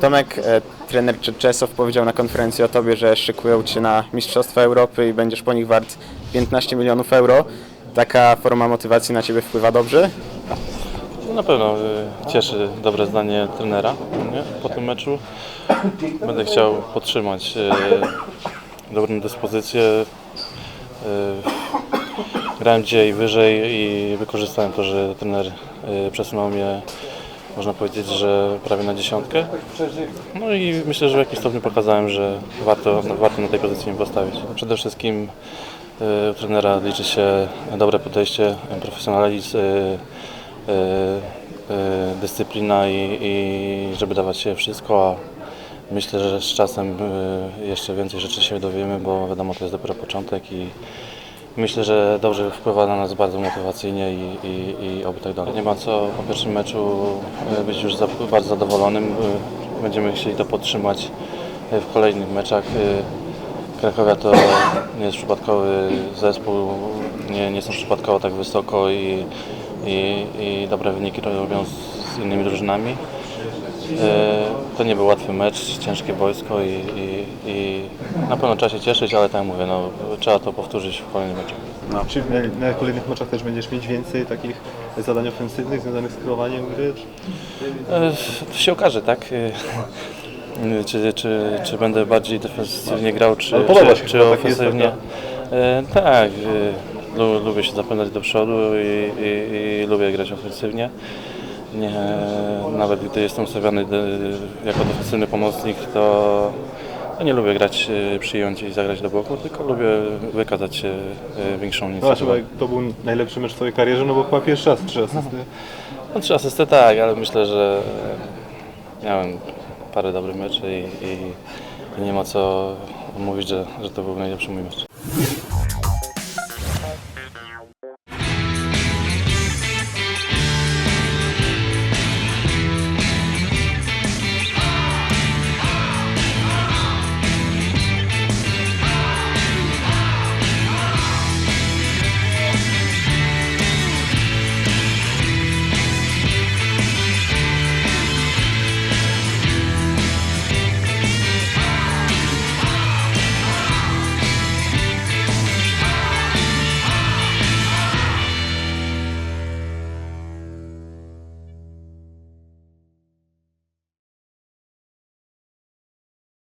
Tomek, e, trener Czeczesow powiedział na konferencji o tobie, że szykują cię na Mistrzostwa Europy i będziesz po nich wart 15 milionów euro. Taka forma motywacji na ciebie wpływa dobrze? No Na pewno cieszy dobre zdanie trenera nie? po tym meczu. Będę chciał podtrzymać y, dobrą dyspozycję. Y, grałem dzisiaj wyżej i wykorzystałem to, że trener przesunął mnie, można powiedzieć, że prawie na dziesiątkę. No i myślę, że w jakimś stopniu pokazałem, że warto, warto na tej pozycji mnie postawić. Przede wszystkim y, u trenera liczy się dobre podejście, profesjonalizm, y, y, dyscyplina i, i żeby dawać się wszystko, a myślę, że z czasem jeszcze więcej rzeczy się dowiemy, bo wiadomo, to jest dopiero początek i myślę, że dobrze wpływa na nas bardzo motywacyjnie i, i, i oby tak dalej. Nie ma co po pierwszym meczu y, być już bardzo zadowolonym. Y, Będziemy chcieli to podtrzymać y, w kolejnych meczach. Krakowia to nie jest przypadkowy zespół, nie, nie są przypadkowo tak wysoko i, i, i dobre wyniki robią z innymi drużynami. E, To nie był łatwy mecz, ciężkie boisko i, i, i na pewno trzeba się cieszyć, ale tak jak mówię, no, trzeba to powtórzyć w kolejnym meczu. Czy na, na kolejnych meczach też będziesz mieć więcej takich zadań ofensywnych związanych z kreowaniem gry? Czy- E, To się okaże, tak? E, Czy, czy, czy będę bardziej defensywnie grał, czy, się czy, czy tak ofensywnie? Tak, lu- lubię się zapędzać do przodu i, i, i lubię grać ofensywnie. Nie, nawet gdy jestem ustawiany de, jako defensywny pomocnik, to nie lubię grać, e, przyjąć i zagrać do boku, tylko lubię wykazać się e, większą No inicjatywą. to był najlepszy mecz w twojej karierze, no bo chyba pierwszy raz trzy asysty. No, trzy asysty tak, ale myślę, że miałem parę dobrych meczy i, i, i nie ma co mówić, że, że to był najlepszy mój mecz.